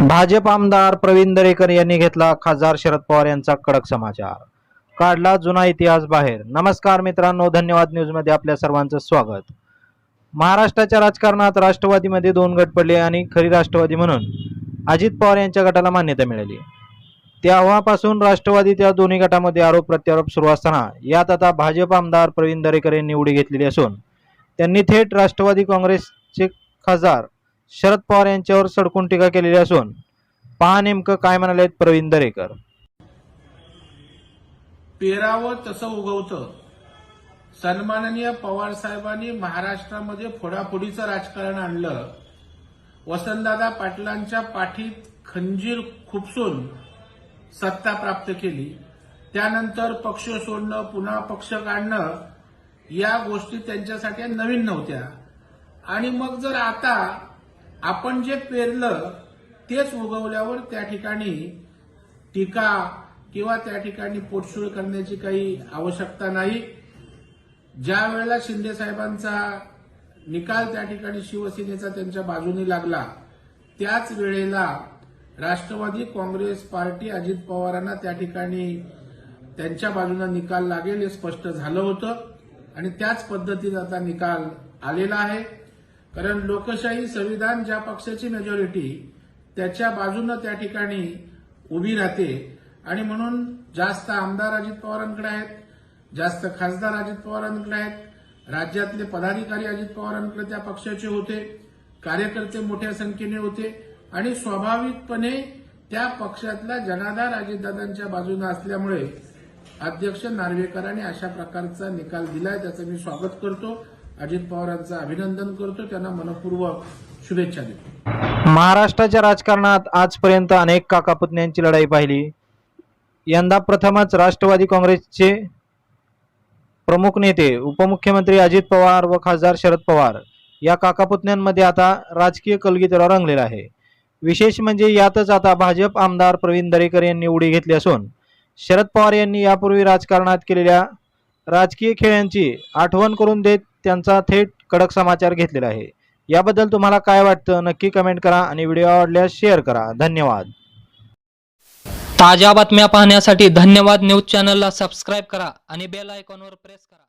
भाजप आमदार प्रवीण दरेकर यांनी घेतला खासदार शरद पवार यांचा कडक समाचार. काढला जुना इतिहास बाहेर. नमस्कार मित्रांनो धन्यवाद न्यूजमध्ये आपल्या सर्वांचं स्वागत. महाराष्ट्राच्या राजकारणात राष्ट्रवादीमध्ये दोन गट पडले आणि खरी राष्ट्रवादी म्हणून अजित पवार यांच्या गटाला मान्यता मिळाली. तेव्हापासून राष्ट्रवादीच्या दोन्ही गटामध्ये आरोप प्रत्यारोप सुरू असताना यात आता भाजप आमदार प्रवीण दरेकर यांनी उडी घेतलेली असून त्यांनी थेट राष्ट्रवादी काँग्रेसचे खासदार शरद पवार यांच्यावर सडकून टीका केलेली असून पहा नेमकं काय म्हणालेत प्रवीण दरेकर. पेरावं तसं उगवतं. सन्माननीय पवार साहेबांनी महाराष्ट्रामध्ये फोडाफोडीचं राजकारण आणलं. वसंतदादा पाटलांच्या पाठीत खंजीर खुपसून सत्ता प्राप्त केली. त्यानंतर पक्ष सोडणं पुन्हा पक्ष काढणं या गोष्टी त्यांच्यासाठी नवीन नव्हत्या. आणि मग जर आता आपण जे पेरलं तेच उगवल्यावर त्या ठिकाणी टीका किंवा त्या ठिकाणी पोटशूळ करण्याची काही आवश्यकता नाही. ज्या वेळेला शिंदे साहेबांचा निकाल त्या ठिकाणी शिवसेनेचा त्यांच्या बाजूने लागला त्याच वेळेला राष्ट्रवादी काँग्रेस पार्टी अजित पवारांना त्या ठिकाणी त्यांच्या बाजूने निकाल लागेल हे स्पष्ट झालं होतं. आणि त्याच पद्धतीनं आता निकाल आलेला आहे. कारण लोकशाही संविधान ज्या पक्षाची मेजॉरिटी त्याच्या बाजूनं त्या ठिकाणी उभी राहते. आणि म्हणून जास्त आमदार अजित पवारांकडे आहेत जास्त खासदार अजित पवारांकडे आहेत राज्यातले पदाधिकारी अजित पवारांकडे त्या पक्षाचे होते कार्यकर्ते मोठ्या संख्येने होते आणि स्वाभाविकपणे त्या पक्षातला जनाधार अजितदादांच्या बाजूने असल्यामुळे अध्यक्ष नार्वेकरांनी अशा प्रकारचा निकाल दिलाय त्याचं मी स्वागत करतो. अजित पवारांचं अभिनंदन करतो. त्यांना मनपूर्वक शुभेच्छा देतो. महाराष्ट्राच्या राजकारणात आजपर्यंत अनेक काकापुतण्यांची लढाई पाहिली. यंदा प्रथमच राष्ट्रवादी काँग्रेसचे प्रमुख नेते उपमुख्यमंत्री अजित पवार व खासदार शरद पवार या काकापुतण्यांमध्ये आता राजकीय कलगीतरा रंगलेला आहे. विशेष म्हणजे यातच आता भाजप आमदार प्रवीण दरेकर यांनी उडी घेतली असून शरद पवार यांनी यापूर्वी राजकारणात केलेल्या राजकीय खेळांची आठवण करून देत त्यांचा थेट कडक समाचार घेतलेला आहे. याबद्दल तुम्हाला काय वाटतं नक्की कमेंट करा आणि व्हिडिओ आवडल्यास शेअर करा. धन्यवाद. ताज्या बातम्या पाहण्यासाठी धन्यवाद न्यूज चॅनलला सबस्क्राईब करा आणि बेल आयकॉनवर प्रेस करा.